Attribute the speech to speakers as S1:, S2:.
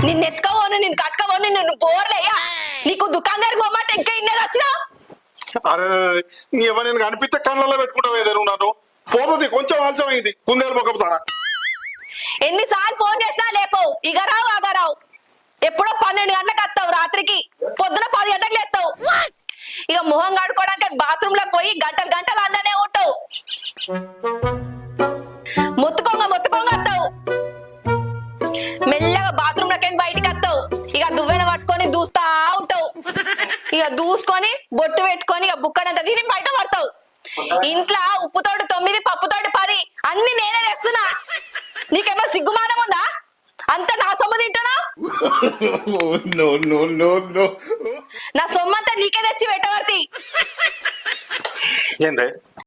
S1: నిన్ను ఎత్తుకోవను నిన్ను కట్టుకోవను నిన్ను పోర్లేయ్యా నీకు దుకాణదారికి పోమాట ఇంకా ఇన్నది వచ్చినా?
S2: అరే నీ ఎవరు నేను కనిపిస్తే కళ్ళల్లో పెట్టుకుంటావు ఏదో నన్ను. పోతుంది కొంచెం ఆలస్యమైంది కుందేలు మొక్కపుతారా
S1: ఎన్నిసార్లు ఫోన్ చేసినా లేపవు ఇక రావు అగ రావు. ఎప్పుడో పన్నెండు గంటలకు వస్తావు రాత్రికి. పొద్దున పది గంటలకు లేస్తావు. ఇక మొహం కడుకోవడానికి బాత్రూమ్లోకి పోయి గంటలు గంటలు ఉంటావు మొత్తుకోంగ మొత్తుకోంగ వస్తావు మెల్లగా బాత్రూమ్లోకి బయటికి వస్తావు ఇక దువ్వెన పట్టుకొని దూస్తా ఉంటావు. ఇక దూసుకొని బొట్టు పెట్టుకొని ఇక బుక్కనంత తిని బయట పడతావు. ఇంట్లో ఉప్పుతోటి తొమ్మిది పప్పుతోటి పది అన్ని నేనే తెస్తున్నా. నీకేమో సిగ్గుమానం ఉందా? అంత నా సొమ్ము తింటున్నా?
S2: నో నో నో నో
S1: నా సొమ్ము అంతా నీకే తెచ్చి పెట్టవర్తి.
S2: ఏందే?